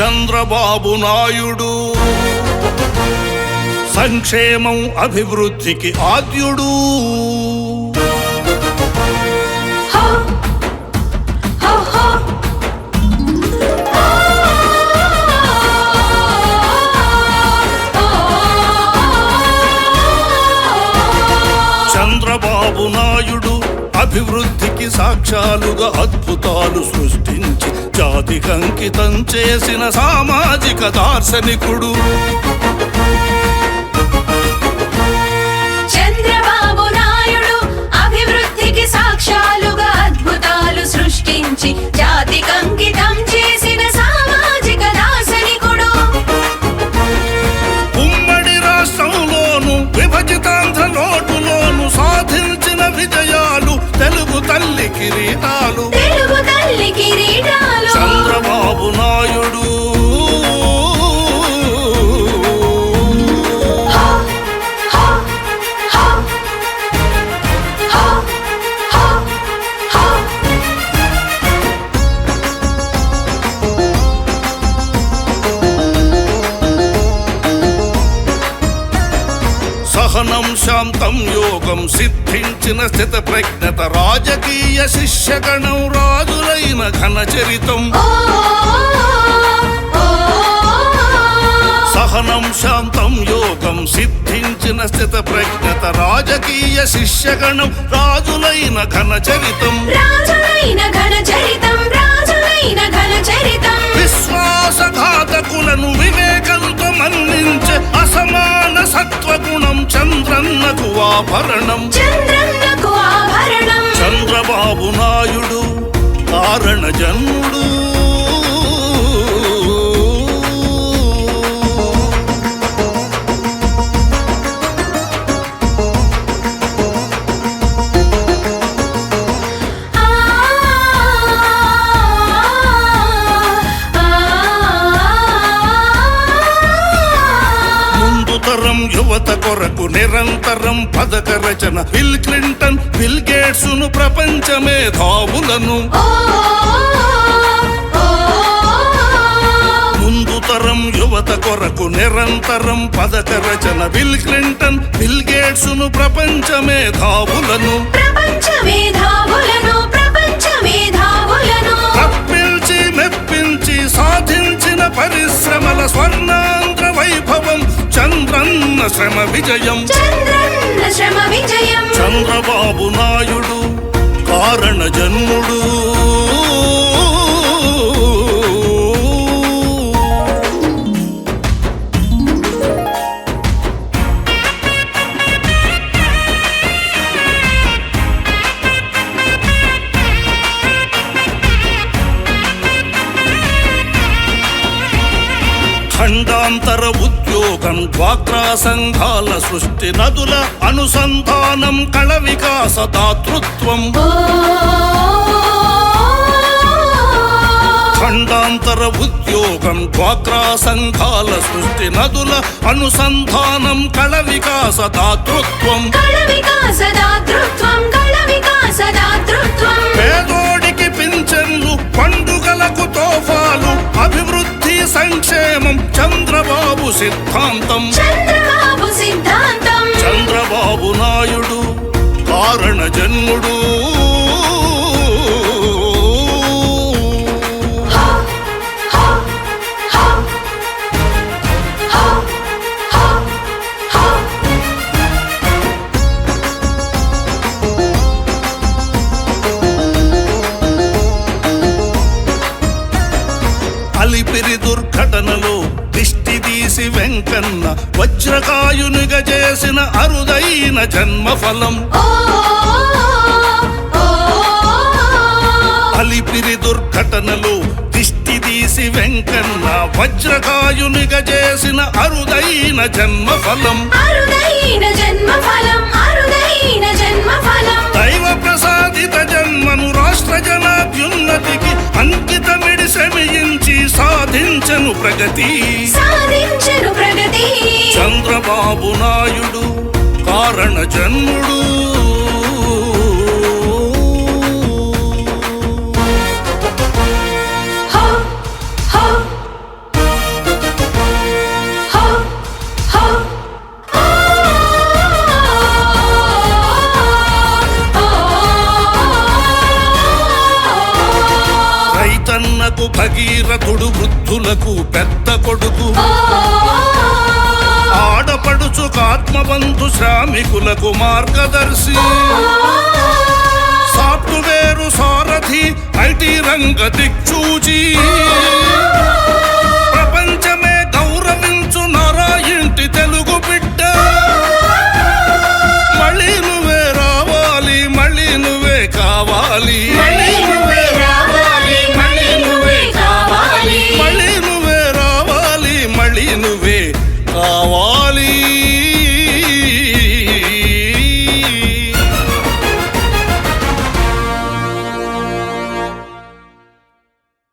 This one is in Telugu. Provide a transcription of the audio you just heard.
చంద్రబాబు నాయుడు. సంక్షేమం అభివృద్ధికి ఆద్యుడు. చంద్రబాబు నాయుడు అభివృద్ధికి సాక్ష్యాలుగా అద్భుతాలు సృష్టించి జాతికి అంకితం చేసిన సామాజిక దార్శనికుడు. చంద్రబాబు నాయుడు అభివృద్ధికి సాక్ష్యాలుగా అద్భుతాలు సృష్టించి జాతికి అంకితం చేసిన సామాజిక దార్శనికుడు. ఉమ్మడి రాష్ట్రంలోను విభజితాంధ్ర లోటులోను సాధించిన విజయాలు తెలుగు తల్లి కిరీటాలు. చంద్రబాబు సహనం శాంతం యోగం సిద్ధించిన స్థిత ప్రజ్ఞత రాజకీయ శిష్యగణం రాజులైన ఘన చరితం. సహనం శాంతం యోగం సిద్ధించిన స్థిత ప్రజ్ఞత రాజకీయ శిష్యగణం రాజులైన ఘన చరితం. ఆభరణం. చంద్రబాబు నాయుడు కారణ జన్ముడు. యువత కొరకు నిరంతరం పథక రచన. బిల్ క్లింటన్ బిల్ గేట్స్ను ప్రపంచ మేధావులను ముందు తరం యువత కొరకు నిరంతరం పథక రచన. బిల్ క్లింటన్ బిల్ గేట్స్ను ప్రపంచ మేధావులను ప్రపంచ మేధావులను ప్రపంచ మేధావులను తప్పిల్చి మెప్పించి సాధించిన పరిశ్రమల స్వర్ణాంధ్ర వైభవం. శ్రమ విజయం. చంద్రబాబు నాయుడు కారణ జన్ముడు. ఖండాంతర ఉద్యోగం డ్వాక్రా సంఘాల సృష్టి నదుల అనుసంధానం కళ వికాస దాతృత్వం ఖండాంతర ఉద్యోగం డ్వాక్రా సంఘాల సృష్టి నదుల అనుసంధానం కళ వికాస దాతృత్వం పేదోడికి పింఛన్లు పండుగలకు తోఫాలు అభివృద్ధి సంక్షేమం సిద్ధాంతం. చంద్రబాబు సిద్ధాంతం. చంద్రబాబు నాయుడు కారణ జన్ముడు. వెంకన్న వజ్రకాయునిగా చేసిన అరుదైన జన్మఫలం ఓ ఓ అలిపిరి దుర్ఘటనలో దిష్టి తీసి వెంకన్న వజ్రకాయునిగా చేసిన అరుదైన జన్మఫలం జన్మ ఫలం అరుదైన జన్మ ఫలం. దైవ ప్రసాదిత జన్మను రాష్ట్ర జనాభ్యున్నతికి అంకితమిడి శ్రమించి సాధించను ప్రగతి. జన్ముడు. రైతన్నకు భగీరథుడు వృద్ధులకు పెద్ద కొడుకు. ఆడపడుచు ఆత్మబంధు శ్రామికులకు మార్గదర్శి. సాఫ్ట్వేరు సారథి ఐటీ రంగ దిక్చూచి. Allah.